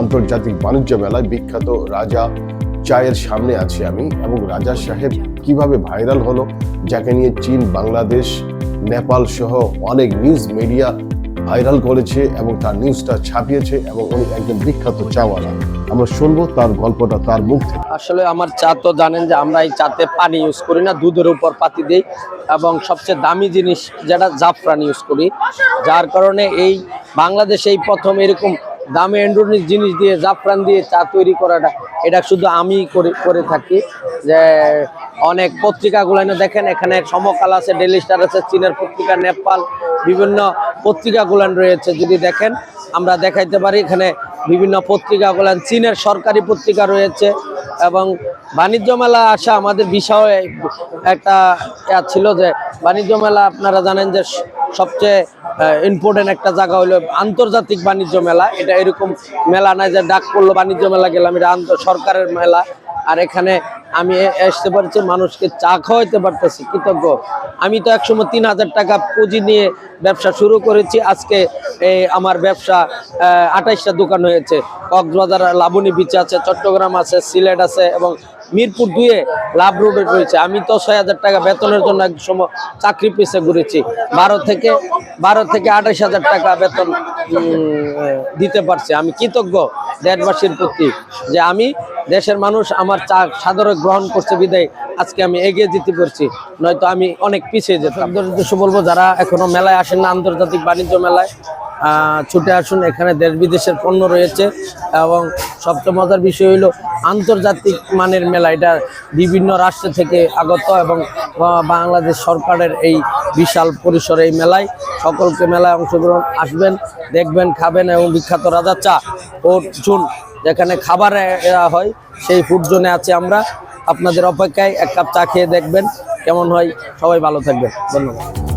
আন্তর্জাতিক বাণিজ্য মেলায় বিখ্যাত রাজা চায়ের সামনে আছি আমি এবং রাজা সাহেব কীভাবে ভাইরাল হলো, যাকে নিয়ে চীন, বাংলাদেশ, নেপাল সহ অনেক নিউজ মিডিয়া ভাইরাল করেছে এবং তার নিউজটা ছাপিয়েছে এবং উনি একজন বিখ্যাত চাওয়ালা। আমরা শুনব তার গল্পটা তার মুখ থেকে। আসলে আমার চা তো জানেন যে আমরা এই চাতে পানি ইউজ করি না, দুধের উপর পাতি দিই এবং সবচেয়ে দামি জিনিস যেটা জাফরান ইউজ করি। যার কারণে এই বাংলাদেশে এই প্রথম এরকম দামি এন্ডোনিস জিনিস দিয়ে, জাফরান দিয়ে চা তৈরি করাটা, এটা শুধু আমি করে করে থাকি। যে অনেক পত্রিকাগুলো এনে দেখেন, এখানে সমকাল আছে ডেলি স্টার আছে, চীনের পত্রিকা, নেপাল, বিভিন্ন পত্রিকাগুলো রয়েছে যদি দেখেন, আমরা দেখাইতে পারি। এখানে বিভিন্ন পত্রিকাগুলো, চীনের সরকারি পত্রিকা রয়েছে এবং বাণিজ্য মেলা আসা আমাদের বিষয় একটা ছিল যে, বাণিজ্য মেলা আপনারা জানেন যে সবচেয়ে ইম্পর্টেন্ট একটা জায়গা হলো আন্তর্জাতিক বাণিজ্য মেলা। এটা এরকম মেলা নাই যে ডাক পড়ল, বাণিজ্য মেলা গেলাম, এটা সরকারের মেলা। আর এখানে আমি আসতে পারছি, মানুষকে চা খাওয়াইতে পারতেছি, কৃতজ্ঞ। আমি তো একসময় তিন হাজার টাকা পুঁজি নিয়ে ব্যবসা শুরু করেছি, আজকে আমার ব্যবসা আঠাইশটা দোকান হয়েছে। কক্সবাজার, লাবণী বিচ আছে, চট্টগ্রাম আছে, সিলেট আছে এবং মিরপুর দুয়ে লাভ রোডে রয়েছে। আমি তো ছয় হাজার টাকা বেতনের জন্য এক সময় চাকরি পিছে ঘুরেছি। বারো থেকে বারো থেকে আঠাশ হাজার টাকা বেতন দিতে পারছি। আমি কৃতজ্ঞ দেশবাসীর প্রতি যে আমি দেশের মানুষ, আমার চা সাদরে গ্রহণ করছে, বিদায় আজকে আমি এগিয়ে যেতে পারছি। নয়তো আমি অনেক পিছিয়ে যেতাম। উদ্দেশ্যে বলব, যারা এখনও মেলায় আসেন না, আন্তর্জাতিক বাণিজ্য মেলায় ছুটে আসুন। এখানে দেশ বিদেশের পণ্য রয়েছে এবং সবচেয়ে মজার বিষয় হলো আন্তর্জাতিক মানের মেলা। এটা বিভিন্ন রাষ্ট্র থেকে আগত এবং বাংলাদেশ সরকারের এই বিশাল পরিসরে এই মেলায় সকলকে মেলায় অংশগ্রহণ। আসবেন, দেখবেন, খাবেন এবং বিখ্যাত রাজা চা ও চুন যেখানে খাবার হয়, সেই ফুড জোনে আছে আমরা। আপনাদের অপেক্ষায় এক কাপ চা খেয়ে দেখবেন কেমন হয়। সবাই ভালো থাকবেন। ধন্যবাদ।